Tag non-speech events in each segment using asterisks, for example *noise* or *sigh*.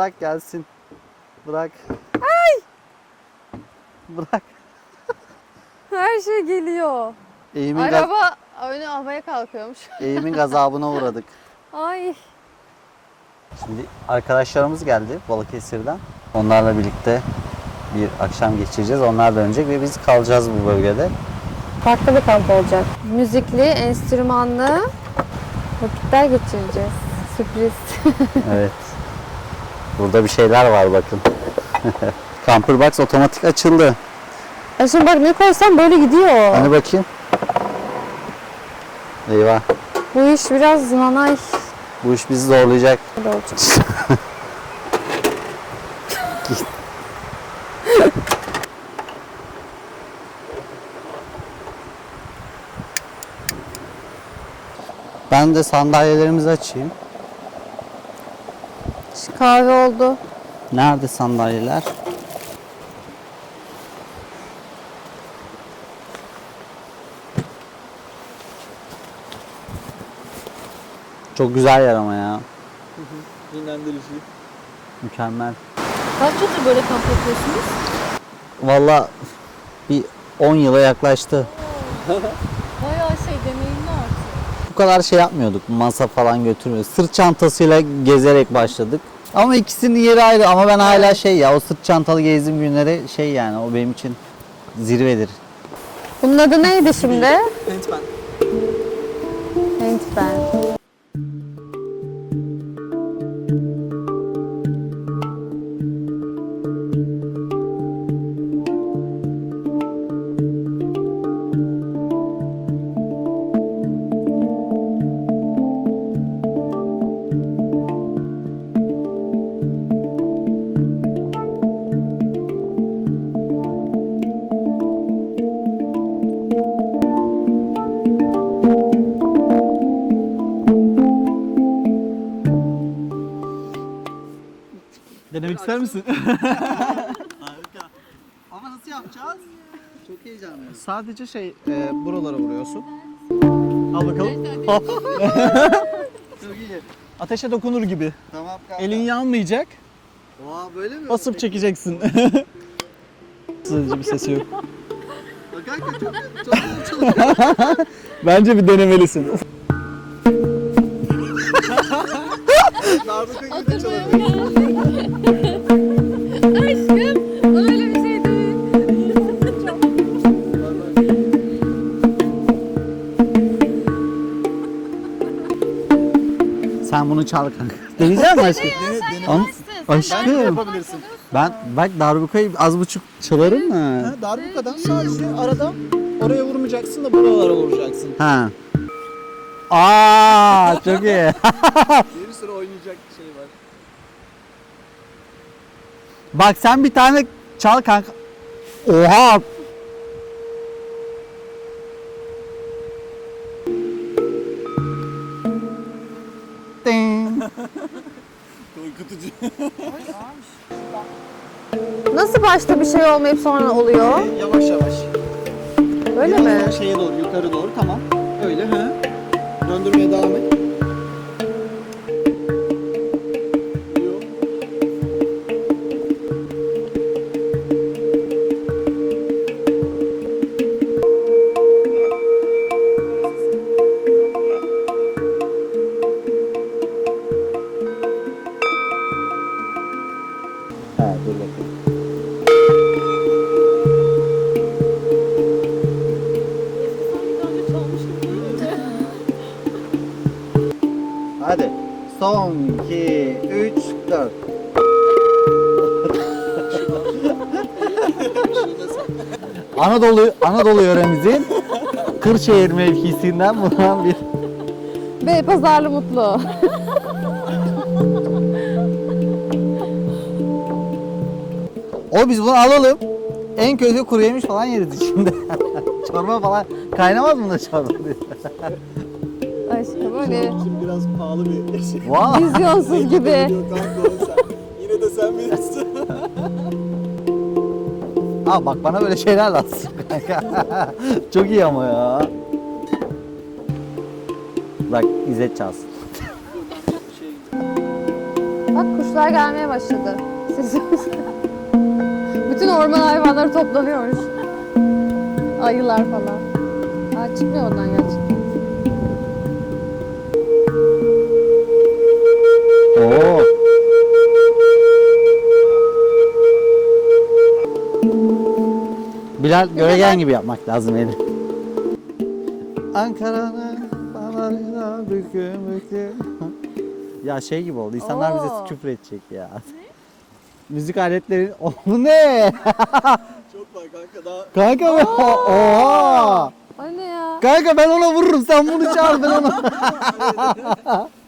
Bırak gelsin. Bırak. Ay. Bırak. Her şey geliyor. Eğimin, Araba önü havaya kalkıyormuş. *laughs* eğimin gazabına uğradık. Ay. Şimdi arkadaşlarımız geldi Balıkesir'den. Onlarla birlikte bir akşam geçireceğiz. Onlar dönecek ve biz kalacağız bu bölgede. Farklı bir kamp olacak. Müzikli, enstrümanlı vakitler geçireceğiz. Sürpriz. *laughs* Evet. Burada bir şeyler var bakın. *laughs* Camper Box otomatik açıldı. Ya şimdi bak ne koysam böyle gidiyor. Hani bakayım. Eyvah. Bu iş biraz nanay Bu iş bizi zorlayacak. *laughs* olacak. Ben de sandalyelerimizi açayım. Şu kahve oldu. Nerede sandalyeler? Çok güzel yer ama ya. Dinlendirici. Mükemmel. Kaç yıldır böyle kamp yapıyorsunuz? Valla bir 10 yıla yaklaştı. *laughs* Bayağı şey deneyimli artık. Bu kadar şey yapmıyorduk. Masa falan götürmüyoruz. Sırt çantasıyla gezerek başladık. Ama ikisinin yeri ayrı ama ben hala şey ya o sırt çantalı gezdiğim günleri şey yani o benim için zirvedir. Bunun adı neydi şimdi? Pentman. Paintball. Denemek ister misin? *laughs* Harika. Ama nasıl yapacağız? Çok heyecanlıyım. Sadece şey e, buralara vuruyorsun. Al bakalım. *laughs* Çok iyi. Ateşe dokunur gibi. Tamam kanka. Elin yanmayacak. Oha böyle mi? Basıp çekeceksin. *laughs* Sadece bir sesi yok. Bak kanka çok, çok çalışıyor. Bence bir denemelisin. Aşkım öyle bir şey değil. Sen bunu çal kanka. Deneyecek misin aşkım? An- aşkım. yapabilirsin. Ben bak darbukayı az buçuk çalarım mı? Darbukadan sadece arada oraya vurmayacaksın da buralara vuracaksın. Ha. Aa çok iyi. *laughs* Sürü oynayacak şey var. Bak sen bir tane çal kanka. Oha. Ding. *laughs* Korkutucu. Nasıl başta bir şey olmayıp sonra oluyor? yavaş yavaş. Öyle Biraz mi? daha Şeye doğru, yukarı doğru. Tamam. Öyle ha. Döndürmeye devam et. Anadolu yöremizin Kırşehir mevkisinden bulunan bir Ve pazarlı mutlu. O biz bunu alalım. En kötü kuru yemiş falan yeriz içinde. *laughs* çorba falan kaynamaz mı da çorba diye. *laughs* Aşkım öyle Şimdi biraz pahalı bir şey. Vay. vizyonsuz gibi. Sen. Yine de sen bilirsin. Abi bak bana böyle şeyler lazım. *laughs* Çok iyi ama ya. Bak İzzet çalsın. Bak kuşlar gelmeye başladı. Sesi. Bütün orman hayvanları toplanıyormuş. Ayılar falan. Aa, çıkmıyor ondan gerçekten. Bilal göregen gibi yapmak lazım eli. Ankara'nın dağlarına büküm büküm. Ya şey gibi oldu. İnsanlar bize Oo. küfür edecek ya. *laughs* Müzik aletleri... Oh, bu ne? *laughs* Çok var kanka daha. Kanka be. Oha. O ne ya? Kanka ben ona vururum. Sen bunu çağır ben ona. *laughs*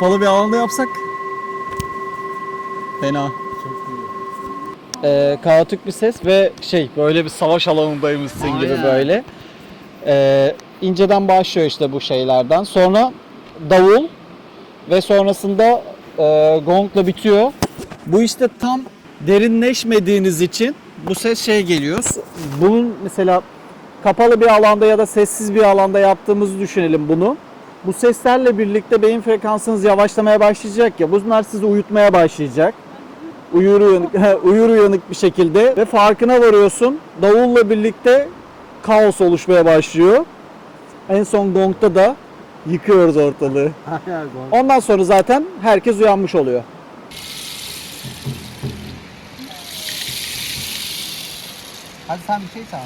kapalı bir alanda yapsak fena. Ee, kaotik bir ses ve şey böyle bir savaş alanındaymışsın gibi böyle. Ee, inceden başlıyor işte bu şeylerden. Sonra davul ve sonrasında e, gongla bitiyor. Bu işte tam derinleşmediğiniz için bu ses şey geliyor. Bunun mesela kapalı bir alanda ya da sessiz bir alanda yaptığımızı düşünelim bunu. Bu seslerle birlikte beyin frekansınız yavaşlamaya başlayacak ya. Bunlar sizi uyutmaya başlayacak. Uyur uyanık, *laughs* uyur uyanık bir şekilde ve farkına varıyorsun. Davulla birlikte kaos oluşmaya başlıyor. En son gongda da yıkıyoruz ortalığı. *laughs* Ondan sonra zaten herkes uyanmış oluyor. Hadi sen bir şey çal.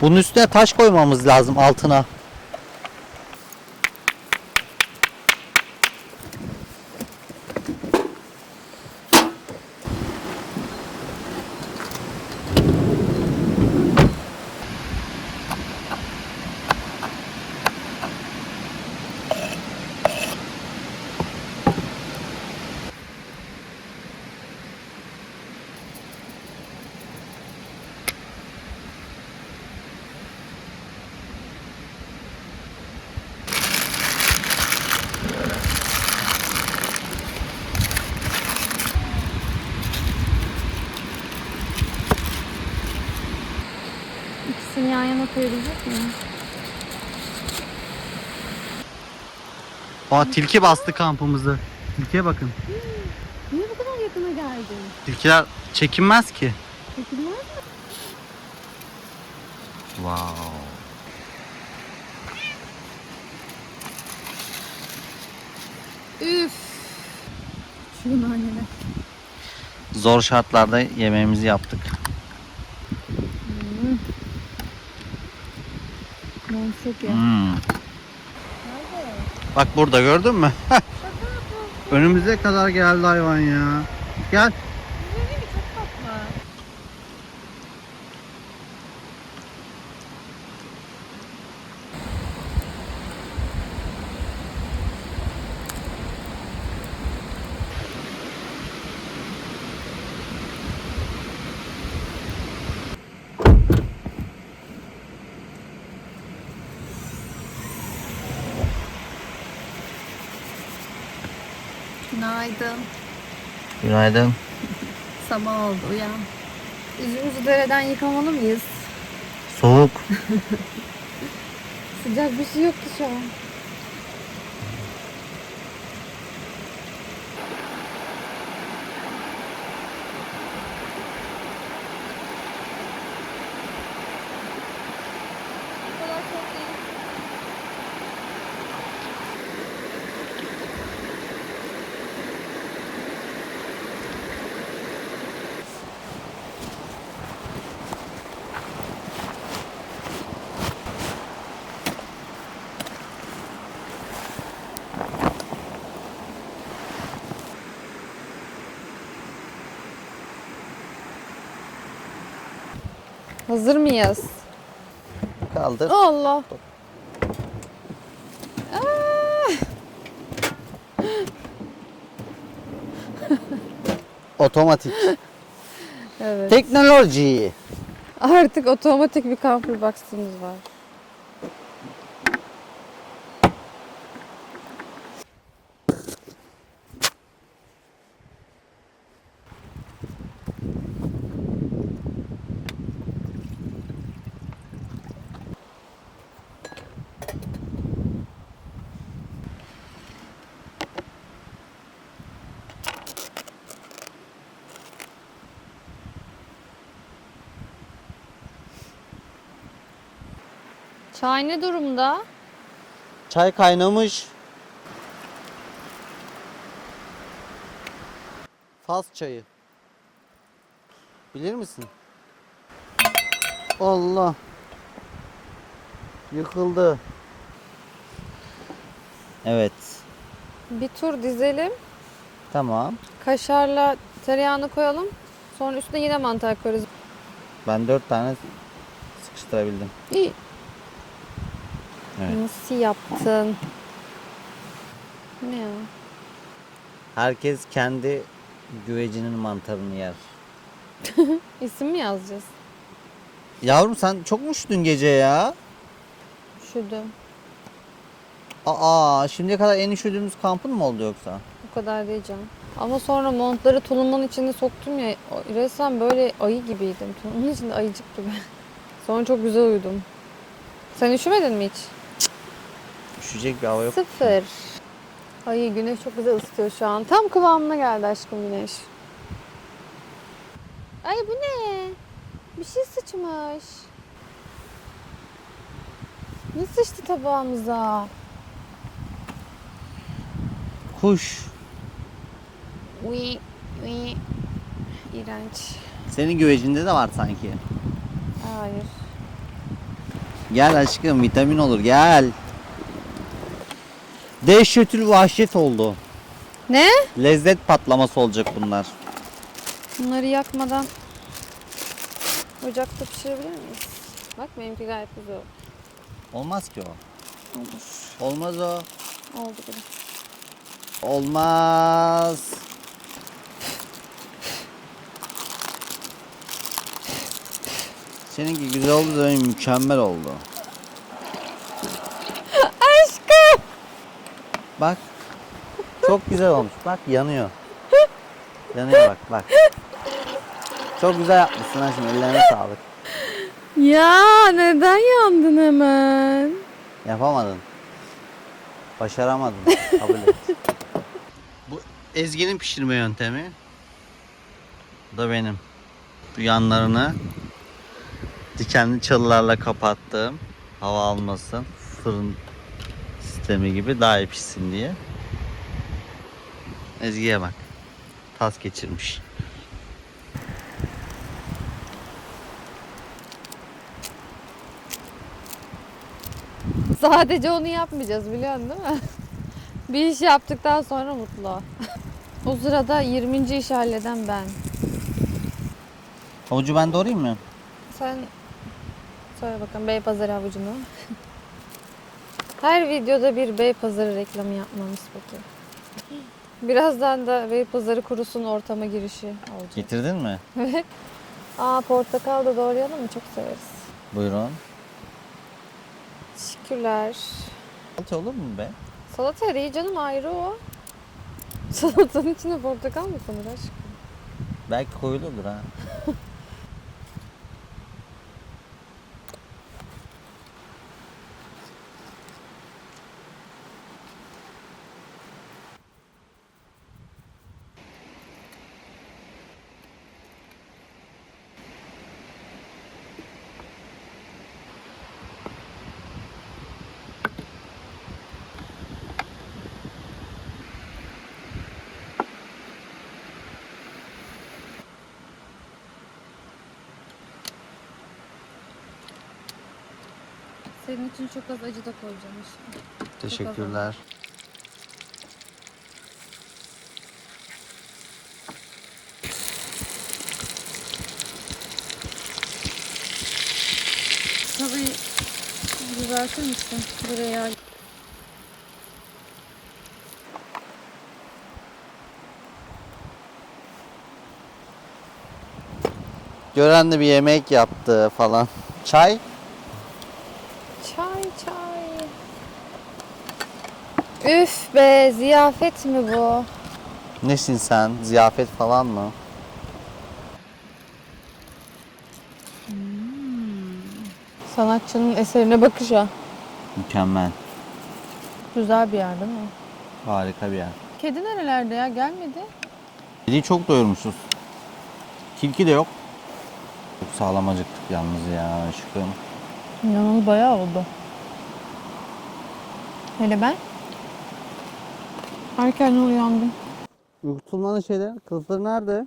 Bunun üstüne taş koymamız lazım altına. Koyabilecek miyim? Aa tilki bastı kampımızı. Tilkiye bakın. Niye bu kadar yakına geldin. Tilkiler çekinmez ki. Çekilmez mi? Wow. Üf. Şunun annene. Zor şartlarda yemeğimizi yaptık. Ya. Hmm. Bak burada gördün mü? Önümüze kadar geldi hayvan ya. Gel. Günaydın. Günaydın. *laughs* Sabah oldu uyan. Yüzümüzü dereden yıkamalı mıyız? Soğuk. *laughs* Sıcak bir şey yok ki şu an. Hazır mıyız? Kaldır. Allah. Otomatik. *laughs* Evet. Teknoloji. Artık otomatik bir camper box'ımız var. Çay ne durumda? Çay kaynamış. Fas çayı. Bilir misin? Allah. Yıkıldı. Evet. Bir tur dizelim. Tamam. Kaşarla tereyağını koyalım. Sonra üstüne yine mantar koyarız. Ben dört tane sıkıştırabildim. İyi. Evet. Nasıl yaptın? Ne ya? Herkes kendi güvecinin mantarını yer. *laughs* İsim mi yazacağız? Yavrum sen çok mu üşüdün gece ya? Üşüdüm. Aa şimdiye kadar en üşüdüğümüz kampın mı oldu yoksa? O kadar canım. Ama sonra montları tulumun içine soktum ya. Resmen böyle ayı gibiydim. Tulumun içinde ayıcık gibi. *laughs* Sonra çok güzel uyudum. Sen üşümedin mi hiç? Üşüyecek bir hava yok. Sıfır. Ay güneş çok güzel ısıtıyor şu an. Tam kıvamına geldi aşkım güneş. Ay bu ne? Bir şey sıçmış. Ne sıçtı tabağımıza? Kuş. Uy, uy. İğrenç. Senin güvecinde de var sanki. Hayır. Gel aşkım vitamin olur gel. Dehşetül vahşet oldu. Ne? Lezzet patlaması olacak bunlar. Bunları yakmadan ocakta pişirebilir miyiz? Bak benimki gayet güzel oldu. Olmaz ki o. Olur. Olmaz o. Oldu bile. Olmaz. Seninki güzel oldu da benim mükemmel oldu. Aşkım. Bak. Çok güzel olmuş. Bak yanıyor. Yanıyor bak bak. Çok güzel yapmışsın ha şimdi ellerine sağlık. Ya neden yandın hemen? Yapamadın. Başaramadın. Kabul et. Bu Ezgi'nin pişirme yöntemi. Bu da benim. Bu yanlarını dikenli çalılarla kapattım. Hava almasın. Fırın sistemi gibi daha iyi pişsin diye. Ezgi'ye bak. Tas geçirmiş. Sadece onu yapmayacağız biliyorsun değil mi? *laughs* Bir iş yaptıktan sonra mutlu. ol. *laughs* o sırada 20. işi halleden ben. Havucu ben doğrayayım mı? Sen söyle bakalım Beypazarı havucunu. Her videoda bir Beypazarı reklamı yapmamız peki. Birazdan da Beypazarı kurusun ortama girişi olacak. Getirdin mi? Aa portakal da doğrayalım mı? Çok severiz. Buyurun. Teşekkürler. Salata olur mu be? Salata değil canım ayrı o. Salatanın içine portakal mı konur aşkım? Belki koyuludur ha. *laughs* Senin için çok az acı da koyacağım işte. Teşekkürler. Tavayı düzeltir misin? Buraya Gören de bir yemek yaptı falan. Çay? Çay çay. Üf be ziyafet mi bu? Nesin sen? Ziyafet falan mı? Sanatçının eserine bakışa. Mükemmel. Güzel bir yer değil mi? Harika bir yer. Kedi nerelerde ya gelmedi? Kediyi çok doyurmuşuz. Tilki de yok. Çok sağlam acıktık yalnız ya aşkım. İnanılmaz bayağı oldu. Hele ben? Erken uyandım. Uyutulmanın şeyleri, kılıfları nerede?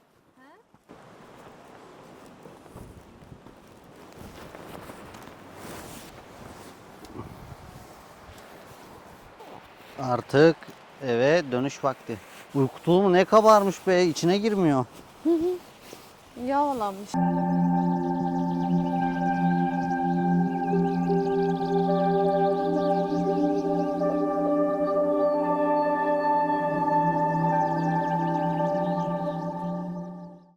Artık eve dönüş vakti. Uyku tulumu ne kabarmış be içine girmiyor. Yağlanmış.